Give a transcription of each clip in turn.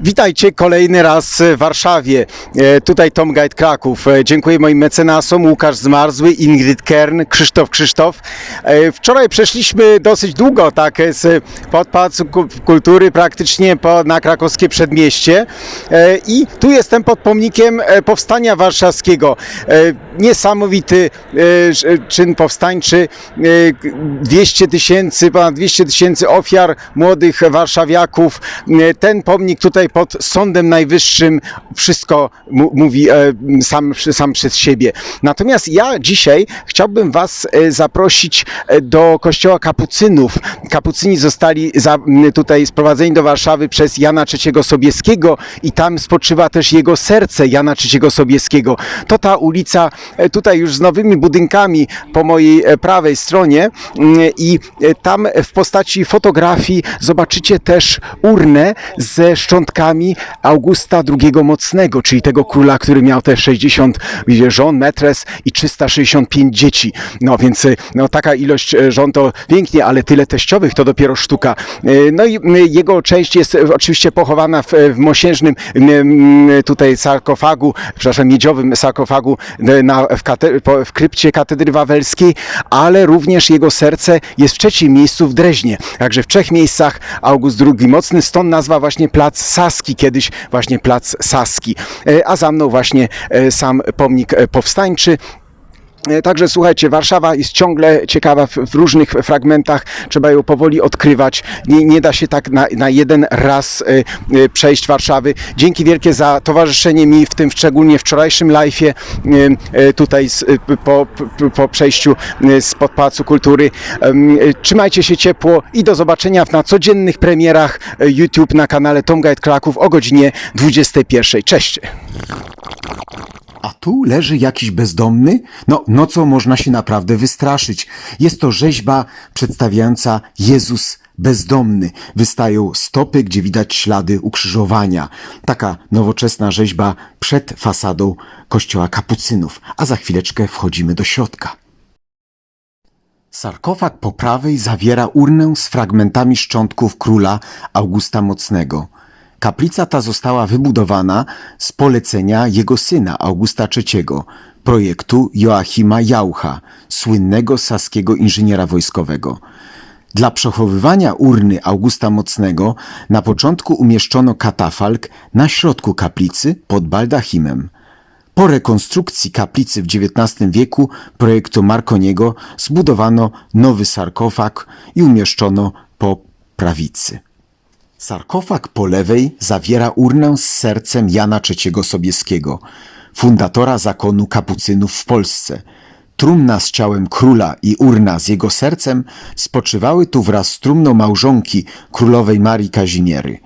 Witajcie kolejny raz w Warszawie. E, Tutaj Tom Guide Kraków. E, Dziękuję moim mecenasom Łukasz Zmarzły, Ingrid Kern, Krzysztof Krzysztof. E, Wczoraj przeszliśmy dosyć długo tak z Podpałacu Ku- Kultury praktycznie po, na krakowskie przedmieście i tu jestem pod pomnikiem Powstania Warszawskiego. Niesamowity czyn powstańczy. E, 200 tysięcy, ponad 200 tysięcy ofiar młodych warszawiaków. Ten pomnik tutaj pod Sądem Najwyższym wszystko mówi e, sam, sam przez siebie. Natomiast ja dzisiaj chciałbym Was e, zaprosić e, do kościoła kapucynów. Kapucyni zostali za, tutaj sprowadzeni do Warszawy przez Jana III Sobieskiego i tam spoczywa też jego serce Jana III Sobieskiego. To ta ulica e, tutaj już z nowymi budynkami po mojej prawej stronie i tam w postaci fotografii zobaczycie też urnę ze szczątkami Augusta II Mocnego, czyli tego króla, który miał te 60 wiecie, żon, metres i 365 dzieci. No więc e, no, taka ilość e, żon to pięknie, ale tyle teściowych to dopiero sztuka. E, No i jego część jest oczywiście pochowana w, w mosiężnym tutaj sarkofagu, przepraszam, miedziowym sarkofagu na, w, kate, w krypcie katedry wawelskiej, ale również jego serce jest w trzecim miejscu w Dreźnie. Także w trzech miejscach August II Mocny, stąd nazwa właśnie Plac Saski, kiedyś właśnie Plac Saski. E, A za mną właśnie e, sam pomnik e, powstańczy. E, Także słuchajcie, Warszawa jest ciągle ciekawa w, w różnych fragmentach, trzeba ją powoli odkrywać. Nie, nie da się tak na, na jeden raz e, e, przejść Warszawy. Dzięki wielkie za towarzyszenie mi w tym szczególnie wczorajszym live'ie e, e, tutaj z, e, po, po, po przejściu e, z Pałacu Kultury. E, Trzymajcie się ciepło i do zobaczenia na codziennych premierach YouTube na kanale Tom Guide Kraków o godzinie 21. Cześć! A tu leży jakiś bezdomny? No, nocą można się naprawdę wystraszyć. Jest to rzeźba przedstawiająca Jezus bezdomny. Wystają stopy, gdzie widać ślady ukrzyżowania. Taka nowoczesna rzeźba przed fasadą kościoła kapucynów. A za chwileczkę wchodzimy do środka. Sarkofag po prawej zawiera urnę z fragmentami szczątków króla Augusta Mocnego. Kaplica ta została wybudowana z polecenia jego syna Augusta III, projektu Joachima Jaucha, słynnego saskiego inżyniera wojskowego. Dla przechowywania urny Augusta Mocnego na początku umieszczono katafalk na środku kaplicy pod baldachimem. Po rekonstrukcji kaplicy w XIX wieku projektu Marconiego zbudowano nowy sarkofag i umieszczono po prawicy. Sarkofag po lewej zawiera urnę z sercem Jana III Sobieskiego, fundatora zakonu kapucynów w Polsce. Trumna z ciałem króla i urna z jego sercem spoczywały tu wraz z trumną małżonki królowej Marii Kazimiery.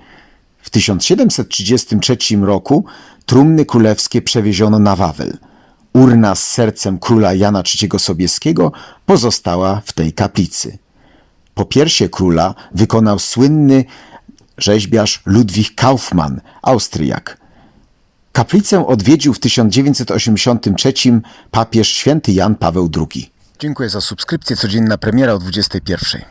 W 1733 roku trumny królewskie przewieziono na Wawel. Urna z sercem króla Jana III Sobieskiego pozostała w tej kaplicy. Popiersie króla wykonał słynny rzeźbiarz Ludwik Kaufmann, Austriak. Kaplicę odwiedził w 1983 papież święty Jan Paweł II. Dziękuję za subskrypcję. Codzienna premiera o 21.